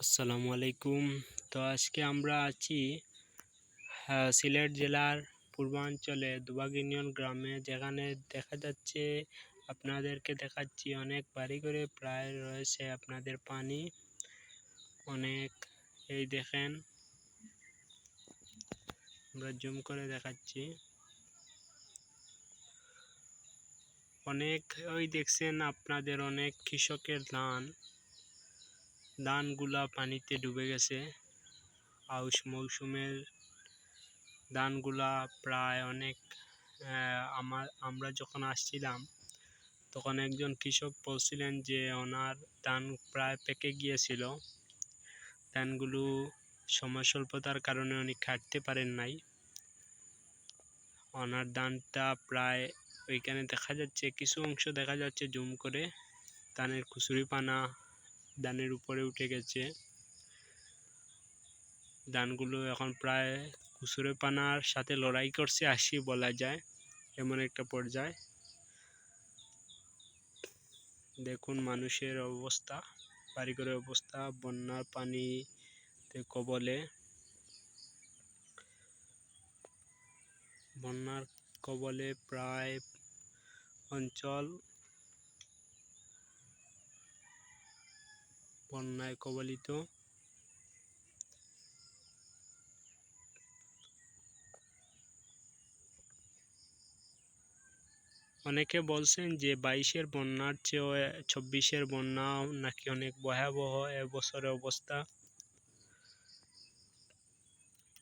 আসসালামু আলাইকুম। তো আজকে আমরা আছি আহ, সিলেট জেলার পূর্বাঞ্চলে দুবাগ ইউনিয়ন গ্রামে যেখানে দেখা যাচ্ছে আপনাদেরকে দেখাচ্ছি অনেক বাড়ি করে প্রায় রয়েছে আপনাদের পানি। অনেক এই দেখেন আমরা জুম করে দেখাচ্ছি। অনেক ওই দেখছেন আপনাদের অনেক কৃষকের ধান। ধানগুলা পানিতে ডুবে গেছে। আউশ মৌসুমের ধানগুলা প্রায় অনেক আমার আমরা যখন আসছিলাম, তখন একজন কৃষক বলছিলেন যে ওনার ধান প্রায় পেকে গিয়েছিল। ধানগুলো সময় স্বল্পতার কারণে উনি কাটতে পারেন নাই। ওনার ধানটা প্রায় ওইখানে দেখা যাচ্ছে, কিছু অংশ দেখা যাচ্ছে জুম করে। ধানের কুচুরি পানা ধানের উপরে উঠে গেছে। ধানগুলো এখন প্রায় কুচুরে পানার সাথে লড়াই করছে, আসি বলা যায়, এমন একটা পর্যায়। দেখুন মানুষের অবস্থা, বাড়িঘরের অবস্থা, বন্যার পানিতে কবলে। বন্যার কবলে প্রায় অঞ্চল বন্যায় কবলিত। অনেকে বলছেন যে বাইশের বন্যার চেয়েও চব্বিশের বন্যা নাকি অনেক ভয়াবহ। এবছরের অবস্থা।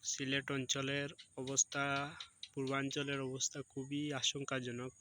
সিলেট অঞ্চলের অবস্থা, পূর্বাঞ্চলের অবস্থা খুবই আশঙ্কাজনক।